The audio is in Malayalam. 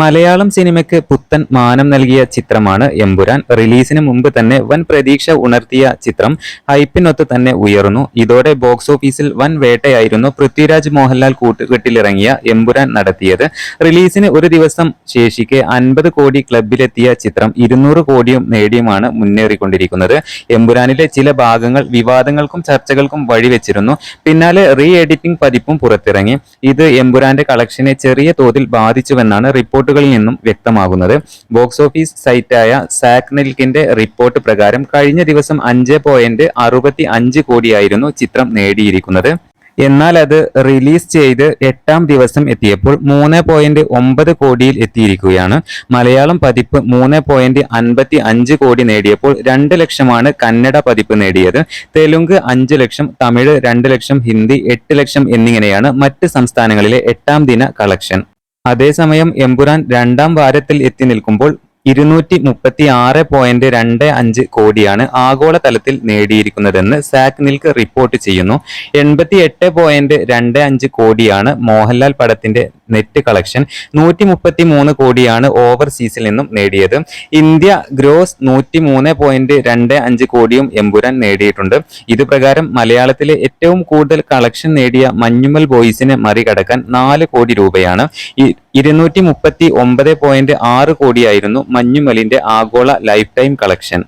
മലയാളം സിനിമയ്ക്ക് പുത്തൻ മാനം നൽകിയ ചിത്രമാണ് എമ്പുരാൻ. റിലീസിന് മുമ്പ് തന്നെ വൻ പ്രതീക്ഷ ഉണർത്തിയ ചിത്രം ഹൈപ്പിനൊത്ത് തന്നെ ഉയർന്നു. ഇതോടെ ബോക്സ് ഓഫീസിൽ വൻ വേട്ടയായിരുന്നു പൃഥ്വിരാജ് മോഹൻലാൽ കൂട്ടുകെട്ടിലിറങ്ങിയ എമ്പുരാൻ നടത്തിയത്. റിലീസിന് ഒരു ദിവസം ശേഷിക്കെ അൻപത് കോടി ക്ലബിലെത്തിയ ചിത്രം ഇരുന്നൂറ് കോടിയും നേടിയുമാണ് മുന്നേറിക്കൊണ്ടിരിക്കുന്നത്. എമ്പുരാനിലെ ചില ഭാഗങ്ങൾ വിവാദങ്ങൾക്കും ചർച്ചകൾക്കും വഴിവെച്ചിരുന്നു. പിന്നാലെ റീ എഡിറ്റിംഗ് പതിപ്പും പുറത്തിറങ്ങി. ഇത് എമ്പുരാന്റെ കളക്ഷനെ ചെറിയ തോതിൽ ബാധിച്ചുവെന്നാണ് റിപ്പോർട്ടുകളിൽ നിന്നും വ്യക്തമാകുന്നത്. ബോക്സ് ഓഫീസ് സൈറ്റായ സാക്നിൽക്കിന്റെ റിപ്പോർട്ട് പ്രകാരം കഴിഞ്ഞ ദിവസം അഞ്ച് പോയിന്റ് അറുപത്തി അഞ്ച് കോടിയായിരുന്നു ചിത്രം നേടിയിരിക്കുന്നത്. എന്നാൽ അത് റിലീസ് ചെയ്ത് എട്ടാം ദിവസം എത്തിയപ്പോൾ മൂന്ന് പോയിന്റ് ഒമ്പത് കോടിയിൽ എത്തിയിരിക്കുകയാണ്. മലയാളം പതിപ്പ് മൂന്ന് പോയിന്റ് അൻപത്തി അഞ്ച് കോടി നേടിയപ്പോൾ രണ്ട് ലക്ഷമാണ് കന്നഡ പതിപ്പ് നേടിയത്. തെലുങ്ക് അഞ്ച് ലക്ഷം തമിഴ് രണ്ട് ലക്ഷം ഹിന്ദി എട്ട് ലക്ഷം എന്നിങ്ങനെയാണ് മറ്റ് സംസ്ഥാനങ്ങളിലെ എട്ടാം ദിന കളക്ഷൻ. അതേസമയം എമ്പുരാൻ രണ്ടാം വാരത്തിൽ എത്തി നിൽക്കുമ്പോൾ ഇരുന്നൂറ്റി മുപ്പത്തി ആറ് പോയിന്റ് രണ്ട് അഞ്ച് കോടിയാണ് ആഗോളതലത്തിൽ നേടിയിരിക്കുന്നതെന്ന് സാക് നിൽക്ക് റിപ്പോർട്ട് ചെയ്യുന്നു. എൺപത്തി എട്ട് പോയിന്റ് രണ്ട് അഞ്ച് കോടിയാണ് മോഹൻലാൽ പടത്തിന്റെ നെറ്റ് കളക്ഷൻ നൂറ്റി മുപ്പത്തി മൂന്ന് കോടിയാണ് ഓവർസീസിൽ നിന്നും നേടിയത്. ഇന്ത്യ ഗ്രോസ് നൂറ്റി മൂന്ന് പോയിന്റ് രണ്ട് അഞ്ച് കോടിയും എമ്പുരാൻ നേടിയിട്ടുണ്ട്. ഇത് പ്രകാരം മലയാളത്തിലെ ഏറ്റവും കൂടുതൽ കളക്ഷൻ നേടിയ മഞ്ഞുമൽ ബോയ്സിനെ മറികടക്കാൻ നാല് കോടി രൂപയാണ്. ഇരുന്നൂറ്റി മുപ്പത്തി ഒമ്പത് പോയിന്റ് ആറ് കോടിയായിരുന്നു മഞ്ഞുമലിന്റെ ആഗോള ലൈഫ് ടൈം കളക്ഷൻ